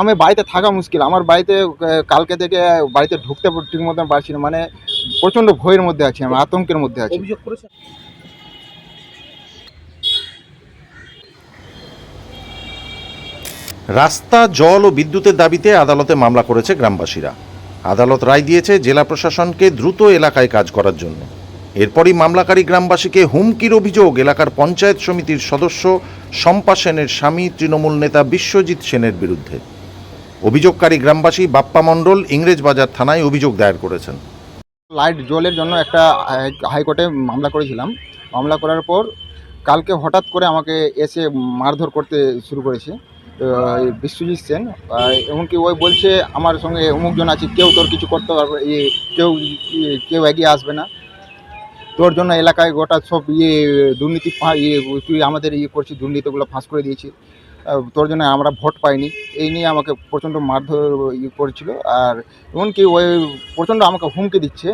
আমি বাড়িতে থাকা মুশকিল। আমার বাড়িতে কালকে থেকে বাড়িতে ঢুকতে ঠিক মতন পারছি না। মানে প্রচণ্ড ভয়ের মধ্যে আছি আমি আতঙ্কের মধ্যে আছি। অভিযোগ করেছেন? রাস্তা জল ও বিদ্যুতের দাবিতে আদালতে মামলা করেছে গ্রামবাসীরা। আদালত রায় দিয়েছে জেলা প্রশাসনকে দ্রুত এলাকায় কাজ করার জন্য। এরপরই মামলাকারী গ্রামবাসীকে হুমকির অভিযোগ এলাকার পঞ্চায়েত সমিতির সদস্য শম্পা সেনের স্বামী তৃণমূল নেতা বিশ্বজিৎ সেনের বিরুদ্ধে। অভিযোগকারী গ্রামবাসী বাপ্পা মণ্ডল ইংরেজবাজার থানায় অভিযোগ দায়ের করেছেন। লাইট জলের জন্য একটা হাইকোর্টে মামলা করেছিলাম। মামলা করার পর কালকে হঠাৎ করে আমাকে এসে মারধর করতে শুরু করেছে বিশ্বজিৎ সেন। এমনকি ওই বলছে আমার সঙ্গে অমুকজন আছে কেউ তোর কিছু করতে পারবে ইয়ে কেউ ইয়ে, কেউ এগিয়ে আসবে না। তোর জন্য এলাকায় গোটা সব ইয়ে দুর্নীতি ইয়ে তুই আমাদের ইয়ে করছিস দুর্নীতিগুলো ফাঁস করে দিয়েছিস। তোর জন্য আমরা ভোট পাইনি। এই নিয়ে আমাকে প্রচণ্ড মারধর ইয়ে করেছিল। আর এমনকি ওই প্রচণ্ড আমাকে হুমকি দিচ্ছে।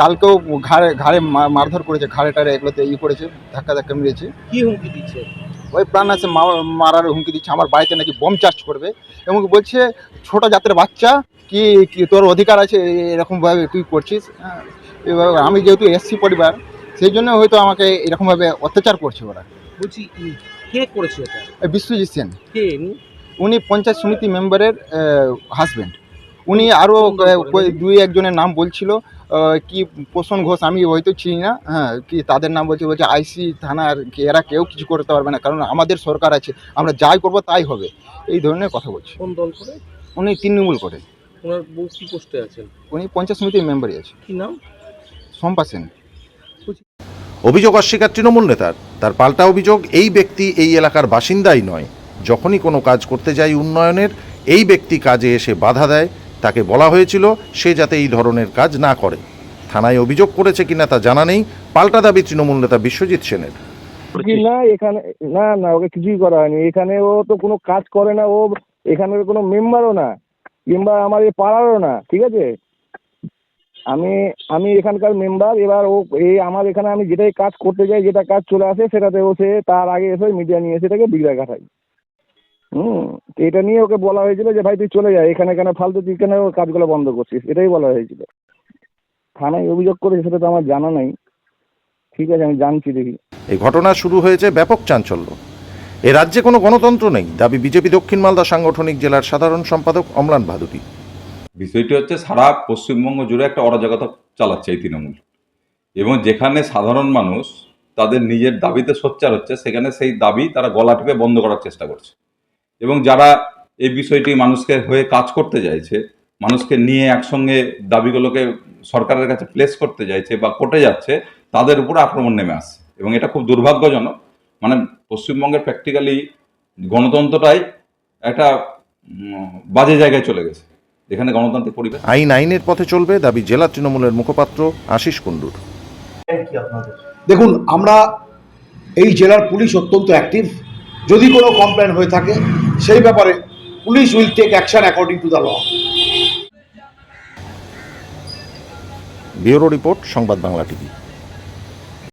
কালকেও ঘাড়ে ঘাড়ে মারধর করেছে ঘাড়ে টাড়ে এগুলোতে ই করেছে ধাক্কা ধাক্কা মেরেছে। কী হুমকি দিচ্ছে? ওই প্রাণ আছে মারার হুমকি দিচ্ছে। আমার বাড়িতে নাকি বোম চার্জ করবে। এবং বলছে ছোট জাতের বাচ্চা কি কি তোর অধিকার আছে? এরকমভাবে তুই করছিস? এভাবে আমি যেহেতু এসসি পরিবার সেই জন্য হয়তো আমাকে এরকমভাবে অত্যাচার করছে ওরা। বলছি কে করেছে এটা? বিশ্বজিৎ সেন। কে? উনি? পঞ্চায়েত সমিতি মেম্বারের হাজব্যান্ড উনি আরও দুই একজনের নাম বলছিল কি পোষণ ঘোষ আমি হয়তো চিনি না হ্যাঁ কি তাদের নাম বলছে বলছে আইসি থানার কি এরা কেউ কিছু করতে পারবে না কারণ আমাদের সরকার আছে আমরা যাই করব তাই হবে এই ধরনের কথা বলছে। কোন দল করে? উনি তৃণমূল করে। ওনার বউ কি পোস্টে আছেন? উনি পঞ্চায়েত সমিতির মেম্বারই আছে। কি নাম? শম্পা সেন। অভিযোগ অস্বীকার তৃণমূল নেতার। তার পাল্টা অভিযোগ, এই ব্যক্তি এই এলাকার বাসিন্দাই নয়। যখনই কোনো কাজ করতে যায় উন্নয়নের, এই ব্যক্তি কাজে এসে বাধা দেয়। তাকে বলা হয়েছিল সে যাতে এই ধরনের কাজ না করে। থানায় অভিযোগ করেছে কিনা তা জানা নেই। পাল্টা দাবি তৃণমূল নেতা বিশ্বজিৎ সেনের। না, এখানে, না না, ওকে কিছুই করা হয়নি। এখানে ও তো কোনো কাজ করে না, ও এখানের কোনো মেম্বারও না, কিংবা আমার এই পাড়ারও না, ঠিক আছে? আমি আমি এখানকার মেম্বার এবার ও, এই আমার এখানে আমি যেটাই কাজ করতে যাই, যেটা কাজ চলে আসে, সেটাতে ও সে তার আগে এসে মিডিয়া নিয়ে এসে তাকে বিগড়া কাটাই হুম এটা নিয়ে ওকে বলা হয়েছিল যে, ভাই, তুই চলে যা, এখানে কেন ফালতু, তুই কেন কাজগুলো বন্ধ করছিস? এটাই বলা হয়েছিল। থানায় অভিযোগ করেছে, সেটা তো আমার জানা নাই। ঠিক আছে, আমি জানছি, দেখি। এই ঘটনা শুরু হয়েছে ব্যাপক চাঞ্চল্য। এ রাজ্যে কোনো গণতন্ত্র নেই, দাবি বিজেপি দক্ষিণ মালদা সাংগঠনিক জেলার সাধারণ সম্পাদক অম্লান ভাদুরী বিষয়টি হচ্ছে সারা পশ্চিমবঙ্গ জুড়ে একটা অরাজকতা চালাচ্ছে এই তৃণমূল। এবং যেখানে সাধারণ মানুষ তাদের নিজের দাবিতে সোচ্চার হচ্ছে, সেখানে সেই দাবি তারা গলা টিপে বন্ধ করার চেষ্টা করছে। এবং যারা এই বিষয়টি মানুষকে হয়ে কাজ করতে চাইছে, মানুষকে নিয়ে একসঙ্গে দাবিগুলোকে সরকারের কাছে প্লেস করতে চাইছে বা কোর্টে যাচ্ছে, তাদের উপর আক্রমণ নেমে আসছে। এবং এটা খুব দুর্ভাগ্যজনক। মানে পশ্চিমবঙ্গের প্র্যাকটিক্যালি গণতন্ত্রটাই একটা বাজে জায়গায় চলে গেছে। এখানে গণতান্ত্রিক পরিবেশ। আইন আইনের পথে চলবে দাবি জেলা তৃণমূলের মুখপাত্র আশিস কুণ্ডুর। দেখুন আমরা এই জেলার পুলিশ অত্যন্ত অ্যাক্টিভ যদি কোনো কমপ্লেন হয়ে থাকে সেই ব্যাপারে police will take action according to the law bureau report সংবাদ বাংলা টিভি।